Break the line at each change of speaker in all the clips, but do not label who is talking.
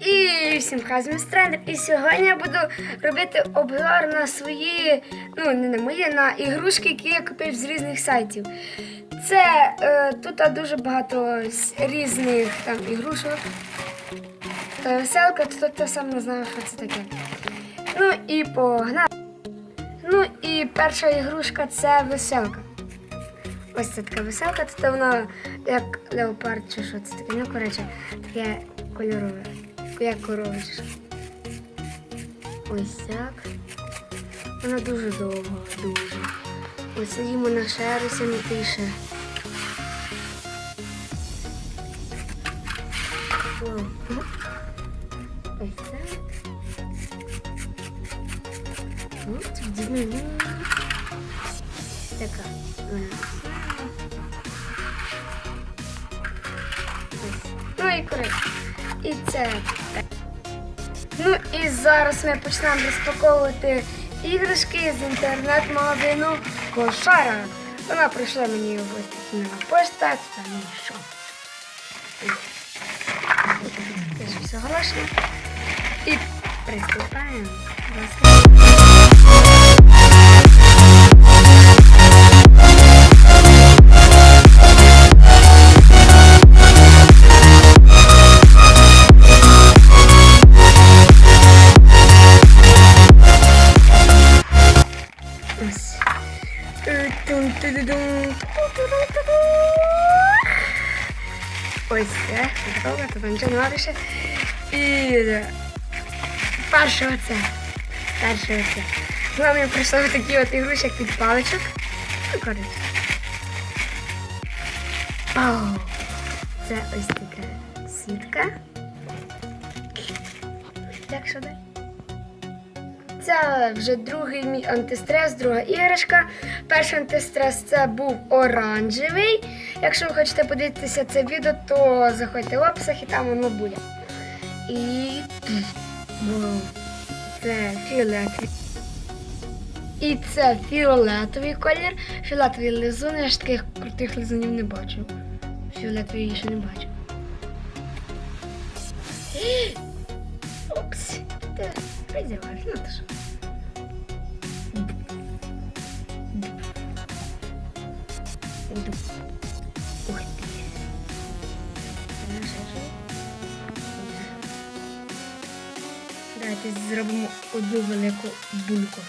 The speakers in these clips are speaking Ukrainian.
І всім хазм тренер. І сьогодні я буду робити обзор на свої, ну не на мої, на ігрушки, які я купив з різних сайтів. Це е, тут дуже багато різних там ігрушок. Та веселка, то я сам не знаю, що це таке. Ну і погнали. Ну і перша ігрушка це веселка. Ось це така веселка, тут вона як леопард чи що це таке. Ну, коротше, таке кольорове. Як корова. Ось так. Вона дуже довга, дуже. Ось сидімо на шерусі, не тише. О, Ось так. От, вдягнемо. Така. вона. Ось. Ну і коротше. І це. Ну і зараз ми почнемо розпаковувати іграшки з інтернет-магазину Кошара. Вона прийшла мені ось такі на пошта, та ну що. Це ж все гроші. І приступаємо. Ось. Ту-ту-ду-ту-ду. Ось це. Готово, тут нічого нема більше. І е, перше оце. Перше оце. З нами прийшли такі от ігрушки, від паличок. Коротше. Пау. Це ось така сітка. Як що далі? Це вже другий мій антистрес, друга іграшка. Перший антистрес це був оранжевий. Якщо ви хочете подивитися це відео, то заходьте в описах і там воно буде. І це фіолетовий. І це фіолетовий колір. Фіолетовий лизун, я ж таких крутих лизунів не бачу. Фіолетовий я ще не бачу. Опс. Ти розірваєш, ну ти. Ж. Давайте зробимо одну велику бульку.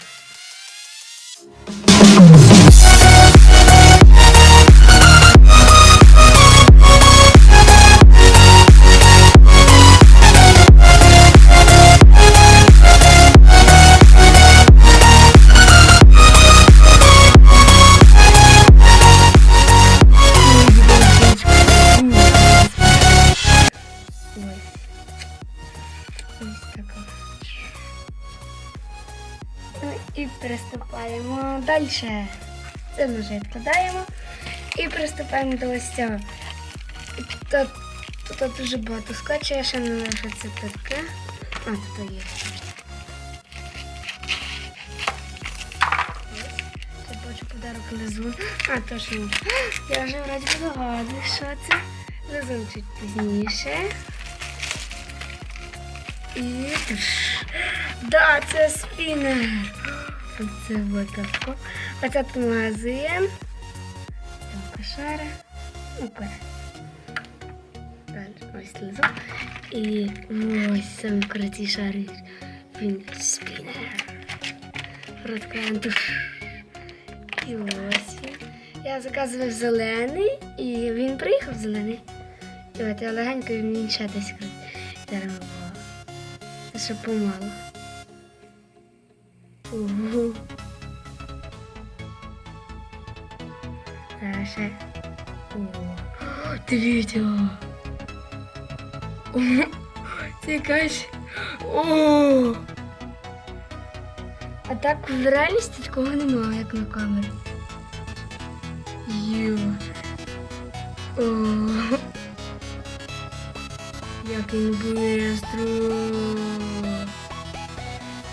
Приступаємо далі. Це вже відкладаємо. І приступаємо до ось цього. Тут, дуже багато скотча, я ще не знаю, що це таке. А, тут є. Це бачу подарок лизун. А, точно. Я вже вроді догадую, що це. Лизун чуть пізніше. І. Да, це спінер. Оце отако. Оце тут магазин. Там кошара. Ну. Далі ось лизун. І ось саме крутіша річ. Він спінер. Розкриваємо тут. І ось він. Я заказував зелений, і він приїхав зелений. І от я легенько він ще десь крутить. Зараз це ще помало. Ого. Зараз ще. О, Дивіться. О, це. О. А так в реальності такого немає, як на камері. Йо. О. Як він бистро.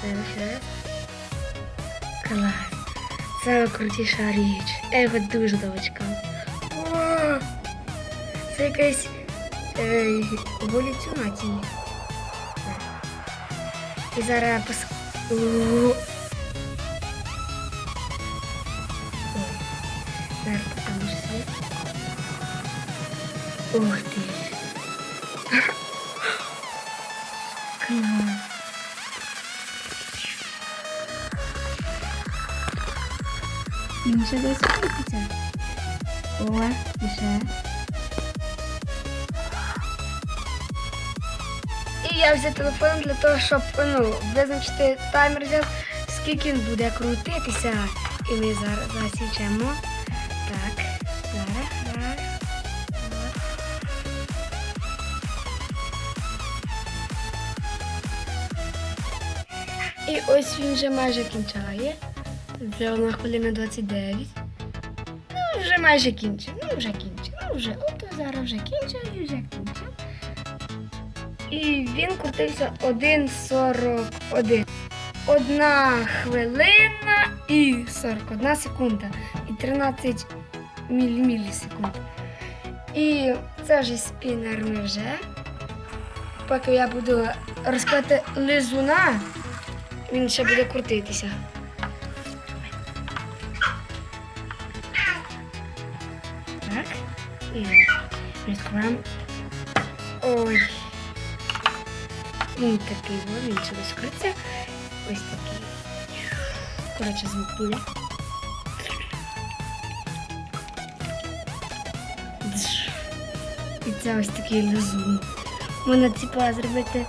Зараз. Клас. Це крутіша річ. Я його дуже довго. О, Це якась е, галюцинація. І зараз пос... О. Зараз вже світ. Ух ти. І. І я взяв телефон для того, щоб ну, визначити таймер, взяв, скільки він буде крутитися. І ми зараз засічемо. Так, зараз, раз. І ось він вже майже кінчає. Вже одна хвилина 29. Ну, вже майже кінчив. Ну, вже кінчив. Ну, вже. От зараз вже кінчив і вже кінчив. І він крутився 1,41. Одна хвилина і 41 секунда. І 13 мілі- мілісекунд. І це вже спінер ми вже. Поки я буду розкладати лизуна, він ще буде крутитися. Відкриваємо. Ой. Він такий, о, він ще розкриться. Ось такий. Коротше, звук буде. І це ось такий лизун. Можна, типа, зробити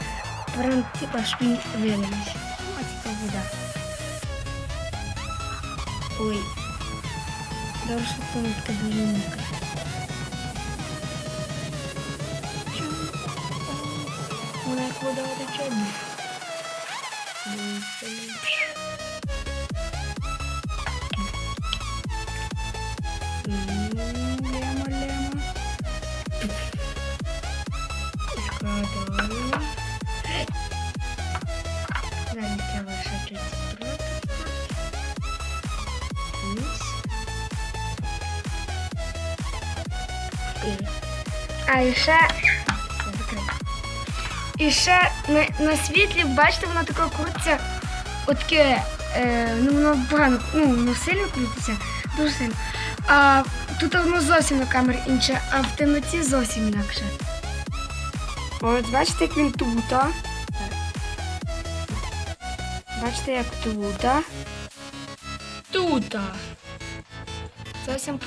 прям, типа, щоб він вилився. О, типа вода. Ой. Що там таке дуже Вона як вода тече. Лемо, лемо. Складаємо. Зараз треба ще чуть. Ось. І- А і ще. І ще на, на світлі, бачите, воно таке крутиться, отаке, е, ну воно погано, ну воно сильно крутиться, дуже сильно. А тут воно зовсім на камері інше, а в темноті зовсім інакше. От бачите, як він тут. Бачите, як тут. Тут. Зовсім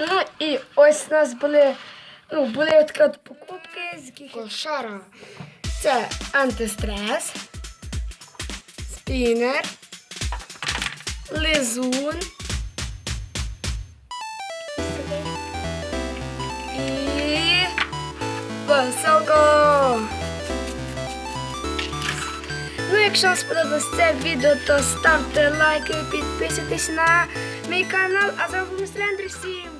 Ну і ось у нас були, ну, були такі от покупки з якихось шара. Це антистрес, спінер, лизун. І веселко. Ну, якщо вам сподобалось це відео, то ставте лайки, підписуйтесь на мій канал, а з вами Андрій. Всім